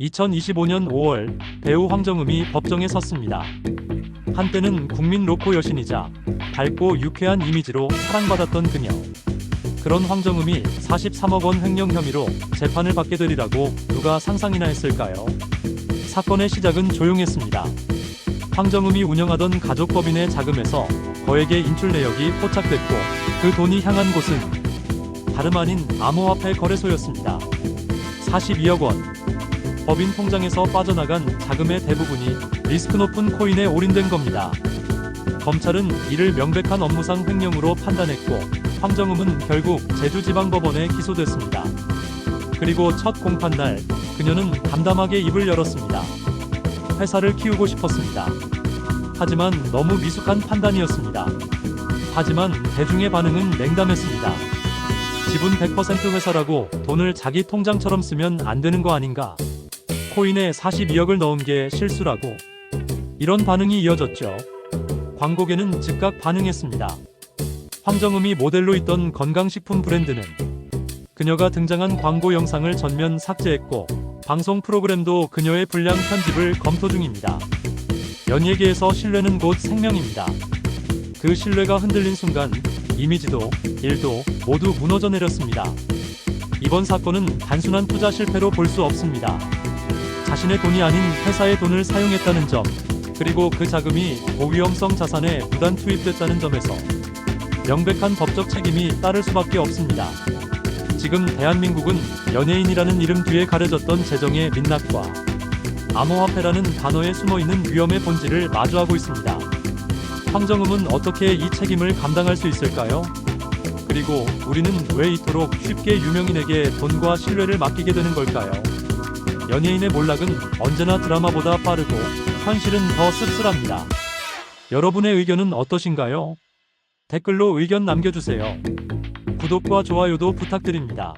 2025년 5월 배우 황정음이 법정에 섰습니다. 한때는 국민 로코 여신이자 밝고 유쾌한 이미지로 사랑받았던 그녀. 그런 황정음이 43억 원 횡령 혐의로 재판을 받게 되리라고 누가 상상이나 했을까요? 사건의 시작은 조용했습니다. 황정음이 운영하던 가족법인의 자금에서 거액의 인출 내역이 포착됐고 그 돈이 향한 곳은 다름 아닌 암호화폐 거래소였습니다. 42억 원. 법인 통장에서 빠져나간 자금의 대부분이 리스크 높은 코인에 올인된 겁니다. 검찰은 이를 명백한 업무상 횡령으로 판단했고 황정음은 결국 제주지방법원에 기소됐습니다. 그리고 첫 공판 날 그녀는 담담하게 입을 열었습니다. 회사를 키우고 싶었습니다. 하지만 너무 미숙한 판단이었습니다. 하지만 대중의 반응은 냉담했습니다. 지분 100% 회사라고 돈을 자기 통장처럼 쓰면 안 되는 거 아닌가? 코인에 42억을 넣은 게 실수라고. 이런 반응이 이어졌죠. 광고계는 즉각 반응했습니다. 황정음이 모델로 있던 건강식품 브랜드는 그녀가 등장한 광고 영상을 전면 삭제했고 방송 프로그램도 그녀의 불량 편집을 검토 중입니다. 연예계에서 신뢰는 곧 생명입니다. 그 신뢰가 흔들린 순간 이미지도 일도 모두 무너져 내렸습니다. 이번 사건은 단순한 투자 실패로 볼 수 없습니다. 자신의 돈이 아닌 회사의 돈을 사용했다는 점, 그리고 그 자금이 고위험성 자산에 무단 투입됐다는 점에서 명백한 법적 책임이 따를 수밖에 없습니다. 지금 대한민국은 연예인이라는 이름 뒤에 가려졌던 재정의 민낯과 암호화폐라는 단어에 숨어 있는 위험의 본질을 마주하고 있습니다. 황정음은 어떻게 이 책임을 감당할 수 있을까요? 그리고 우리는 왜 이토록 쉽게 유명인에게 돈과 신뢰를 맡기게 되는 걸까요? 연예인의 몰락은 언제나 드라마보다 빠르고 현실은 더 씁쓸합니다. 여러분의 의견은 어떠신가요? 댓글로 의견 남겨주세요. 구독과 좋아요도 부탁드립니다.